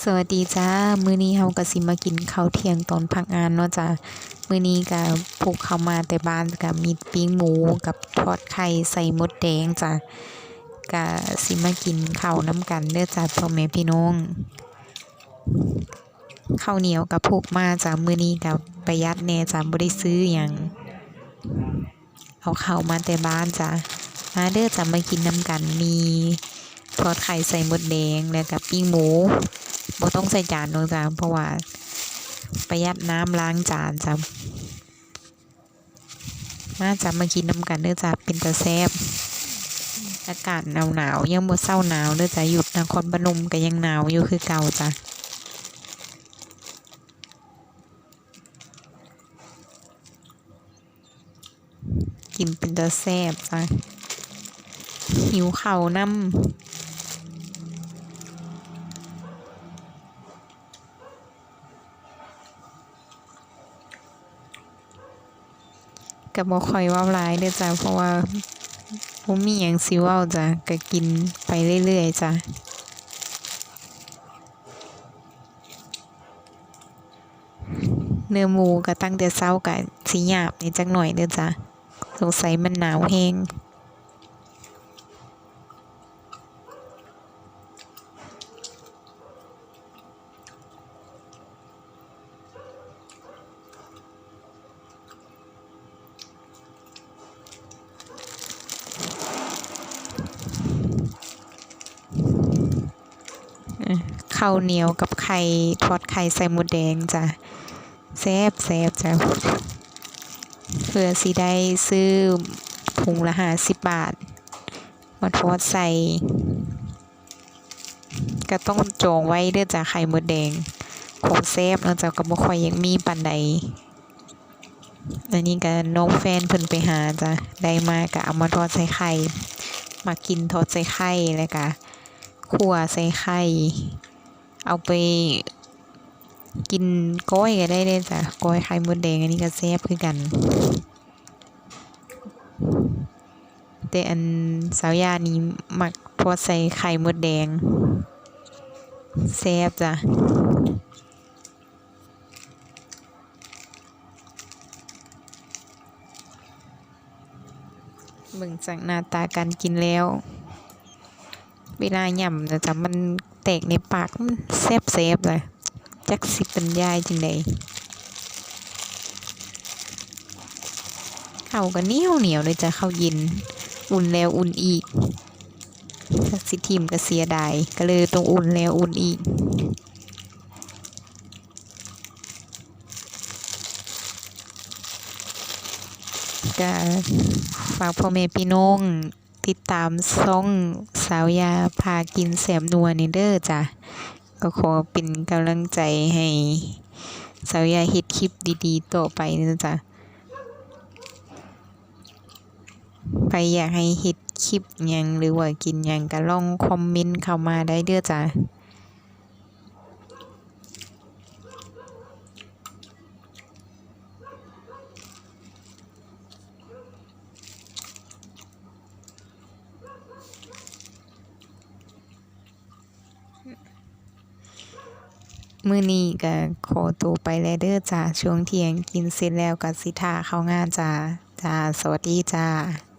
สวัสดีจ้า มื้อนี้เฮาก็สิมากินข้าวเที่ยงตอนพักงานเนาะจ้ามื้อนี้ก็พกเข้ามาแต่บ้านก็มีปิ้งหมูกับทอดไข่ใส่มดแดงจ้าก็สิมากินข้าวน้ำกันเด้อจ้าพ่อแม่พี่น้องข้าวเหนียวก็พกมาจ้ามื้อนี้ก็ประหยัดแน่จ้าบ่ได้ซื้อหยังเอาข้าวมาแต่บ้านจ้ามาเด้อจ้ามากินน้ำกันมีทอดไข่ใส่มดแดงแล้วก็ปิ้งหมู บ่ต้องใส่จานเนาะจ้ะเพราะว่าประหยัดน้ำล้างจานจ้ะมาจ้ะมากินน้ำกันเด้อจ้ะเป็นตาแซบอากาศหนาวหนาวยังบ่เศร้าหนาวเด้อจ้ะอยู่นครพนมก็ยังหนาวอยู่คือเก่าจ้ะกินเป็นตาแซบจ้ะหิวเข้าวนำ ก็บ่ค่อยว้าหลายเด้อจ้ะเพราะว่าบ่มีหยังสิเว้าจ้ะก็กินไปเรื่อยๆจ้ะเนื้อหมูก็ตั้งแต่เช้าก็สิหยาบนิดจักหน่อยเด้อจ้ะสงสัยมันหนาวแฮง ข้าวเหนียวกับไข่ทอดไข่ใส่หมูแดงจ้ะแซ่บแซ่บจ้ะเพื่อสิได้ซื้อถุงละ50บบาทมาทอดใส่ ก็ต้องจองไว้เด้อจ้ะไข่หมดแดงของแซ่บเนาะจ้ะก็บ่ค่อยยังมีปานใดอันนี้ก็น้องแฟนเพิ่นไปหาจ้ะได้มาก็เอามาทอดใส่ไข่มากินทอดใส่ไข่แล้วก็คั่วใส่ไข่ เอาไปกินก้อยก็ได้เด้จ้ะก้อยไข่มดแดงอันนี้ก็แซ่บคือกัน แต่อันสาวยานี่มักทอใส่ไข่มดแดงแซ่บจ้ะเบิ่งจากหน้าตาการกินแล้ว เวลาหย่ำนะจ๊ะมัน แตกในปากมันแซ่บแซ่บเลยจักสิบรรยายจังใดข้าวก็เหนียวเหนียวเลยจ้ะข้าวเย็น อุ่นแล้วอุ่นอีกถ้าสิทิมก็เสียดายก็เลยต้องอุ่นแล้วอุ่นอีกก็ฝากพ่อแม่พี่น้อง ติดตามช่องสาวยาพากินแสบนัวนี่เด้อจ้ะก็ขอเป็นกำลังใจให้สาวยาเฮ็ดคลิปดีๆต่อไปนะจ๊ะไปอยากให้เฮ็ดคลิปยังหรือว่ากินยังก็ลองคอมเมนต์เข้ามาได้เด้อจ้ะ มื้อนี้ก็ขอตัวไปแล้วเด้อจ้าช่วงเที่ยงกินเสร็จแล้วก็สิท่าเข้างานจ้าจ้าสวัสดีจ้า